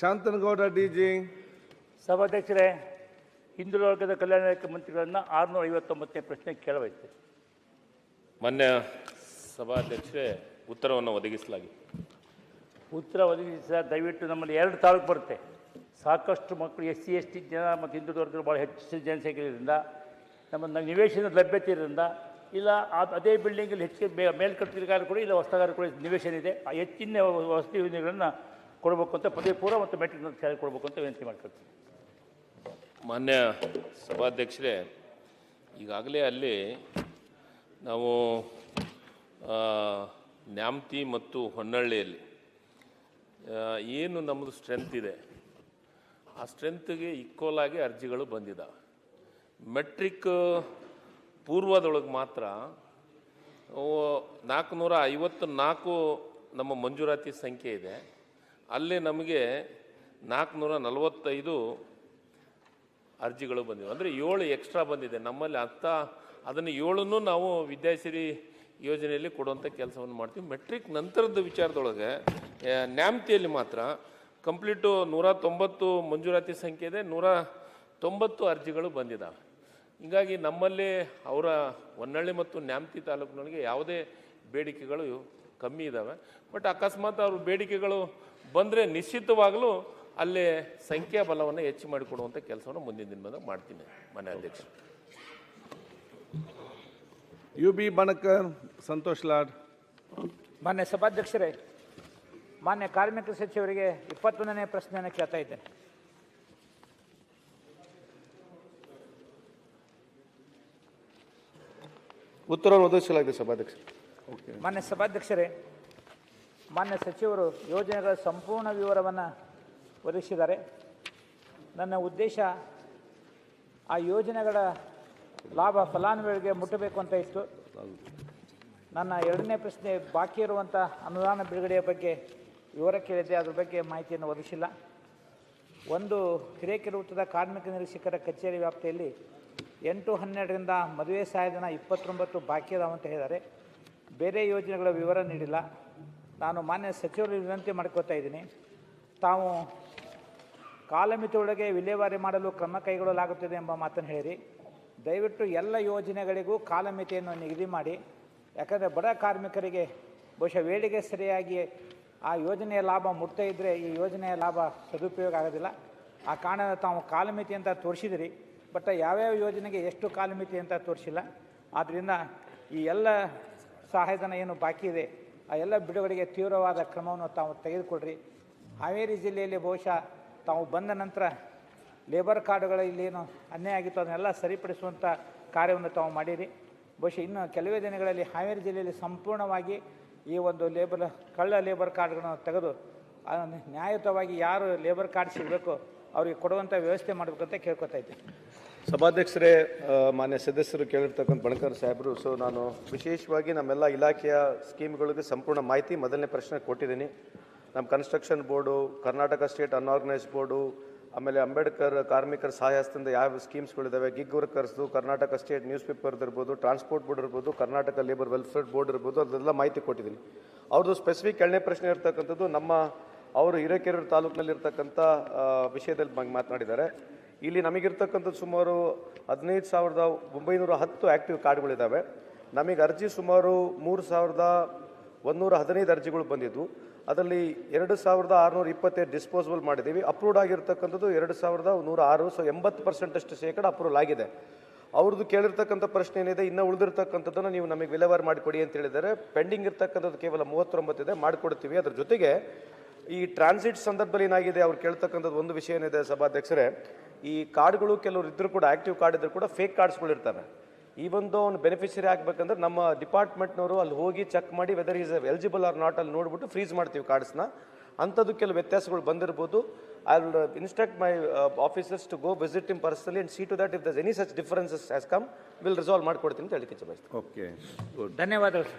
Shanthanagowda D G ಸಭಾಧ್ಯಕ್ಷರೇ ಹಿಂದುಳಿದ ವರ್ಗದ ಕಲ್ಯಾಣ ಇಲಾಖೆ ಮಂತ್ರಿಗಳನ್ನು ಆರುನೂರ ಐವತ್ತೊಂಬತ್ತನೇ ಪ್ರಶ್ನೆ ಕೇಳಬೇಕು. ಮಾನ್ಯ ಸಭಾಧ್ಯಕ್ಷರೇ ಉತ್ತರವನ್ನು ಒದಗಿಸಲಾಗಿದೆ. ಉತ್ತರ ಒದಗಿಸಿದ ಸರ್ ದಯವಿಟ್ಟು ನಮ್ಮಲ್ಲಿ ಎರಡು ತಾಲೂಕು ಬರುತ್ತೆ. ಸಾಕಷ್ಟು ಮಕ್ಕಳು ಎಸ್ ಸಿ ಎಸ್ ಟಿ ಜನ ಮತ್ತು ಹಿಂದುಳಿದ ವರ್ಗಗಳು ಭಾಳ ಹೆಚ್ಚು ಜನಸಂಖ್ಯೆ ಇರೋದ್ರಿಂದ ನಮ್ಮ ನಿವೇಶನದ ಲಭ್ಯತೆ ಇರೋದ್ರಿಂದ ಇಲ್ಲ ಆ- ಅದೇ ಬಿಲ್ಡಿಂಗಲ್ಲಿ ಹೆಚ್ಚಿಗೆ ಮೇ ಮೇಲ್ಕಟ್ಟಿಗಾರ ಕೂಡ ಇಲ್ಲ ಹೊಸಗಾರ ಕೂಡ ನಿವೇಶನ ಇದೆ. ಆ ಹೆಚ್ಚಿನ ವಸತಿ ಯೋಜನೆಗಳನ್ನು ಕೊಡಬೇಕು ಅಂತ ಪದವಿ ಪೂರ್ವ ಮತ್ತು ಮೆಟ್ರಿಕ್ ಶಾಲೆ ಕೊಡಬೇಕು ಅಂತ ವಿನಂತಿ ಮಾಡ್ಕೊಳ್ತೀನಿ. ಮಾನ್ಯ ಸಭಾಧ್ಯಕ್ಷರೇ, ಈಗಾಗಲೇ ಅಲ್ಲಿ ನಾವು ನ್ಯಾಮತಿ ಮತ್ತು ಹೊನ್ನಳ್ಳಿಯಲ್ಲಿ ಏನು ನಮ್ಮದು ಸ್ಟ್ರೆಂತ್ ಇದೆ, ಆ ಸ್ಟ್ರೆಂತ್ಗೆ ಈಕ್ವಲ್ ಆಗಿ ಅರ್ಜಿಗಳು ಬಂದಿದ್ದಾವೆ ಮೆಟ್ರಿಕ್ ಪೂರ್ವದೊಳಗೆ ಮಾತ್ರ ನಾಲ್ಕುನೂರ ಐವತ್ತು ನಾಲ್ಕು ನಮ್ಮ ಮಂಜೂರಾತಿ ಸಂಖ್ಯೆ ಇದೆ. ಅಲ್ಲಿ ನಮಗೆ ನಾಲ್ಕುನೂರ ನಲವತ್ತೈದು ಅರ್ಜಿಗಳು ಬಂದಿವೆ. ಅಂದರೆ ಏಳು ಎಕ್ಸ್ಟ್ರಾ ಬಂದಿದೆ. ನಮ್ಮಲ್ಲಿ ಅಂಥ, ಅದನ್ನು ಏಳನ್ನು ನಾವು ವಿದ್ಯಾಸಿರಿ ಯೋಜನೆಯಲ್ಲಿ ಕೊಡುವಂಥ ಕೆಲಸವನ್ನು ಮಾಡ್ತೀವಿ. ಮೆಟ್ರಿಕ್ ನಂತರದ ವಿಚಾರದೊಳಗೆ ನ್ಯಾಮ್ತಿಯಲ್ಲಿ ಮಾತ್ರ ಕಂಪ್ಲೀಟು ನೂರ ತೊಂಬತ್ತು ಮಂಜೂರಾತಿ ಸಂಖ್ಯೆ ಇದೆ, ನೂರ ತೊಂಬತ್ತು ಅರ್ಜಿಗಳು ಬಂದಿದ್ದಾವೆ ಹೀಗಾಗಿ ನಮ್ಮಲ್ಲಿ ಅವರ ಹೊನ್ನಳ್ಳಿ ಮತ್ತು ನ್ಯಾಮತಿ ತಾಲೂಕಿನೊಳಗೆ ಯಾವುದೇ ಬೇಡಿಕೆಗಳು ಕಮ್ಮಿ ಇದ್ದಾವೆ ಬಟ್ ಅಕಸ್ಮಾತ್ ಅವ್ರ ಬೇಡಿಕೆಗಳು ಬಂದರೆ ನಿಶ್ಚಿತವಾಗಲೂ ಅಲ್ಲಿ ಸಂಖ್ಯಾ ಬಲವನ್ನು ಹೆಚ್ಚು ಮಾಡಿಕೊಡುವಂಥ ಕೆಲಸವನ್ನು ಮುಂದಿನ ದಿನದಾಗ ಮಾಡ್ತೀನಿ ಮನೆ ಅಧ್ಯಕ್ಷ ಯು ಬಿ ಬಣಕರ್ ಸಂತೋಷ್ ಲಾಡ್ ಮಾನ್ಯ ಸಭಾಧ್ಯಕ್ಷರೇ ಮಾನ್ಯ ಕಾರ್ಮಿಕ ಸಚಿವರಿಗೆ ಇಪ್ಪತ್ತೊಂದನೇ ಪ್ರಶ್ನೆಯನ್ನು ಕೇಳ್ತಾ ಇದ್ದೇನೆ. ಉತ್ತರವನ್ನು ಒದಗಿಸಲಾಗಿದೆ ಸಭಾಧ್ಯಕ್ಷ ಓಕೆ ಮಾನ್ಯ ಸಭಾಧ್ಯಕ್ಷರೇ, ಮಾನ್ಯ ಸಚಿವರು, ಯೋಜನೆಗಳ ಸಂಪೂರ್ಣ ವಿವರವನ್ನು ಒದಗಿಸಿದ್ದಾರೆ. ನನ್ನ ಉದ್ದೇಶ ಆ ಯೋಜನೆಗಳ ಲಾಭ, ಫಲಾನುಭವಿಗಳಿಗೆ ಮುಟ್ಟಬೇಕು ಅಂತ ಇತ್ತು. ನನ್ನ ಎರಡನೇ ಪ್ರಶ್ನೆ ಬಾಕಿ ಇರುವಂಥ ಅನುದಾನ ಬಿಡುಗಡೆಯ ಬಗ್ಗೆ ವಿವರ ಕೇಳಿದ್ದೆ. ಅದ್ರ ಬಗ್ಗೆ ಮಾಹಿತಿಯನ್ನು ಒದಗಿಸಿಲ್ಲ. ಒಂದು ಹಿರೇಕೆರೆ ವೃತ್ತದ ಕಾರ್ಮಿಕ ನಿರೀಕ್ಷಕರ ಕಚೇರಿ ವ್ಯಾಪ್ತಿಯಲ್ಲಿ ಎಂಟು ಹನ್ನೆರಡರಿಂದ ಮದುವೆ ಸಹಾಯಧನ ಇಪ್ಪತ್ತೊಂಬತ್ತು ಬಾಕಿ ಅದಾವಂತ ಹೇಳಿದ್ದಾರೆ. ಬೇರೆ ಯೋಜನೆಗಳ ವಿವರ ನೀಡಿಲ್ಲ. ನಾನು ಮಾನ್ಯ ಸಚಿವರು ವಿನಂತಿ ಮಾಡ್ಕೋತಾ ಇದ್ದೀನಿ. ತಾವು ಕಾಲಮಿತಿ ಒಳಗೆ ವಿಲೇವಾರಿ ಮಾಡಲು ಕ್ರಮ ಕೈಗೊಳ್ಳಲಾಗುತ್ತದೆ ಎಂಬ ಮಾತನ್ನು ಹೇಳಿರಿ ದಯವಿಟ್ಟು ಎಲ್ಲ ಯೋಜನೆಗಳಿಗೂ ಕಾಲಮಿತಿಯನ್ನು ನಿಗದಿ ಮಾಡಿ. ಯಾಕಂದರೆ ಬಡ ಕಾರ್ಮಿಕರಿಗೆ ಬಹುಶಃ ವೇಳೆಗೆ ಸರಿಯಾಗಿ ಆ ಯೋಜನೆಯ ಲಾಭ ಮುಟ್ತಾ ಇದ್ದರೆ ಈ ಯೋಜನೆಯ ಲಾಭ ಸದುಪಯೋಗ ಆಗೋದಿಲ್ಲ. ಆ ಕಾರಣ ತಾವು ಕಾಲಮಿತಿ ಅಂತ ತೋರಿಸಿದಿರಿ. ಬಟ್ ಯಾವ್ಯಾವ ಯೋಜನೆಗೆ ಎಷ್ಟು ಕಾಲಮಿತಿ ಅಂತ ತೋರಿಸಿಲ್ಲ. ಆದ್ದರಿಂದ ಈ ಎಲ್ಲ ಸಹಾಯಧನ ಏನು ಬಾಕಿ ಇದೆ, ಆ ಎಲ್ಲ ಬಿಡುಗಡೆಗೆ ತೀವ್ರವಾದ ಕ್ರಮವನ್ನು ತಾವು ತೆಗೆದುಕೊಡ್ರಿ ಹಾವೇರಿ ಜಿಲ್ಲೆಯಲ್ಲಿ ಬಹುಶಃ ತಾವು ಬಂದ ನಂತರ ಲೇಬರ್ ಕಾರ್ಡುಗಳ ಇಲ್ಲೇನು ಅನ್ಯಾಯ ಆಗಿತ್ತು, ಅದನ್ನೆಲ್ಲ ಸರಿಪಡಿಸುವಂಥ ಕಾರ್ಯವನ್ನು ತಾವು ಮಾಡಿರಿ. ಬಹುಶಃ ಇನ್ನು ಕೆಲವೇ ದಿನಗಳಲ್ಲಿ ಹಾವೇರಿ ಜಿಲ್ಲೆಯಲ್ಲಿ ಸಂಪೂರ್ಣವಾಗಿ ಈ ಒಂದು ಲೇಬರ್ ಕಳ್ಳ ಲೇಬರ್ ಕಾರ್ಡ್ಗಳನ್ನು ತೆಗೆದು, ಅದನ್ನು ನ್ಯಾಯಯುತವಾಗಿ ಯಾರು ಲೇಬರ್ ಕಾರ್ಡ್ ಸಿಗಬೇಕು, ಅವರಿಗೆ ಕೊಡುವಂಥ ವ್ಯವಸ್ಥೆ ಮಾಡಬೇಕಂತ ಕೇಳ್ಕೊತಾ ಇದ್ದೀನಿ. ಸಭಾಧ್ಯಕ್ಷರೇ ಮಾನ್ಯ ಸದಸ್ಯರು ಕೇಳಿರ್ತಕ್ಕಂಥ ಬಣಕರ್ ಸಾಹೇಬರು, ಸೊ ನಾನು ವಿಶೇಷವಾಗಿ ನಮ್ಮೆಲ್ಲ ಇಲಾಖೆಯ ಸ್ಕೀಮ್ಗಳಿಗೆ ಸಂಪೂರ್ಣ ಮಾಹಿತಿ ಮೊದಲನೇ ಪ್ರಶ್ನೆ ಕೊಟ್ಟಿದ್ದೀನಿ. ನಮ್ಮ construction board, Karnataka state unorganise board, ಆಮೇಲೆ ಅಂಬೇಡ್ಕರ್ ಕಾರ್ಮಿಕರ ಸಹಾಯಸ್ತದಿಂದ ಯಾವ ಸ್ಕೀಮ್ಸ್ಗಳಿದ್ದಾವೆ ಗಿಗ್ ವರ್ಕರ್ಸ್ದು ಕರ್ನಾಟಕ ಸ್ಟೇಟ್ ನ್ಯೂಸ್ ಪೇಪರ್ದು ಇರ್ಬೋದು, ಟ್ರಾನ್ಸ್ಪೋರ್ಟ್ ಬೋರ್ಡ್ ಇರ್ಬೋದು, ಕರ್ನಾಟಕ ಲೇಬರ್ ವೆಲ್ಫೇರ್ ಬೋರ್ಡ್ ಇರ್ಬೋದು, ಅದೆಲ್ಲ ಮಾಹಿತಿ ಕೊಟ್ಟಿದ್ದೀನಿ. ಅವ್ರದ್ದು ಸ್ಪೆಸಿಫಿಕ್ ಎರಡನೇ ಪ್ರಶ್ನೆ ಇರ್ತಕ್ಕಂಥದ್ದು, ನಮ್ಮ ಅವರು ಹಿರೇಕೆರೂರು ತಾಲೂಕಿನಲ್ಲಿರ್ತಕ್ಕಂಥ ವಿಷಯದಲ್ಲಿ ಮಾತನಾಡಿದ್ದಾರೆ. ಇಲ್ಲಿ ನಮಗಿರ್ತಕ್ಕಂಥದ್ದು ಸುಮಾರು ಹದಿನೈದು ಸಾವಿರದ ಒಂಬೈನೂರ ಹತ್ತು ಆ್ಯಕ್ಟಿವ್ ಕಾರ್ಡ್ಗಳಿದ್ದಾವೆ. ನಮಗೆ ಅರ್ಜಿ ಸುಮಾರು ಮೂರು ಸಾವಿರದ ಒಂದೂರ ಹದಿನೈದು ಅರ್ಜಿಗಳು ಬಂದಿದ್ವು ಅದರಲ್ಲಿ ಎರಡು ಸಾವಿರದ ಆರುನೂರ ಇಪ್ಪತ್ತೈದು ಡಿಸ್ಪೋಸಬಲ್ ಮಾಡಿದ್ದೀವಿ. ಅಪ್ರೂವ್ಡ್ ಆಗಿರ್ತಕ್ಕಂಥದ್ದು ಎರಡು ಸಾವಿರದ ನೂರ ಆರು ಸೊ ಎಂಬತ್ತು ಪರ್ಸೆಂಟಷ್ಟು ಶೇಕಡ ಅಪ್ರೂವಲ್ ಆಗಿದೆ. ಅವ್ರದ್ದು ಕೇಳಿರ್ತಕ್ಕಂಥ ಪ್ರಶ್ನೆ ಏನಿದೆ, ಇನ್ನೂ ಉಳಿದಿರ್ತಕ್ಕಂಥದ್ದನ್ನು ನೀವು ನಮಗೆ ವಿಲೇವಾರಿ ಮಾಡಿಕೊಡಿ ಅಂತ ಹೇಳಿದರೆ ಪೆಂಡಿಂಗ್ ಇರ್ತಕ್ಕಂಥದ್ದು ಕೇವಲ ಮೂವತ್ತೊಂಬತ್ತಿದೆ ಮಾಡಿಕೊಡ್ತೀವಿ. ಅದ್ರ ಜೊತೆಗೆ ಈ ಟ್ರಾನ್ಸಿಟ್ ಸಂದರ್ಭದಲ್ಲಿ ಏನಾಗಿದೆ, ಅವ್ರು ಕೇಳ್ತಕ್ಕಂಥದ್ದು ಒಂದು ವಿಷಯ ಏನಿದೆ ಸಭಾಧ್ಯಕ್ಷರೇ. ಈ ಕಾರ್ಡ್ಗಳು ಕೆಲವರು ಇದ್ದರೂ ಕೂಡ ಆಕ್ಟಿವ್ ಕಾರ್ಡ್ ಇದ್ದರೂ ಕೂಡ ಫೇಕ್ ಕಾರ್ಡ್ಸ್ಗಳಿರ್ತಾರೆ ಈ ಒಂದು ಅವ್ನು ಬೆನಿಫಿಷರಿ ಆಗ್ಬೇಕಂದ್ರೆ ನಮ್ಮ ಡಿಪಾರ್ಟ್ಮೆಂಟ್ನವರು ಅಲ್ಲಿ ಹೋಗಿ ಚೆಕ್ ಮಾಡಿ whether is eligible or not ಅಲ್ಲಿ ನೋಡ್ಬಿಟ್ಟು ಫ್ರೀಸ್ ಮಾಡ್ತೀವಿ ಕಾರ್ಡ್ಸ್ನ ಅಂಥದ್ದು ಕೆಲವು ವ್ಯತ್ಯಾಸಗಳು ಬಂದಿರ್ಬೋದು. I will instruct my officers to go visit him personally and see to that if this any such differences has come will resolve ಮಾಡಿಕೊಡ್ತೀನಿ ಅಂತ ಹೇಳಿಕೆ ಬಯಸ್ತೀನಿ. ಓಕೆ ಧನ್ಯವಾದಗಳು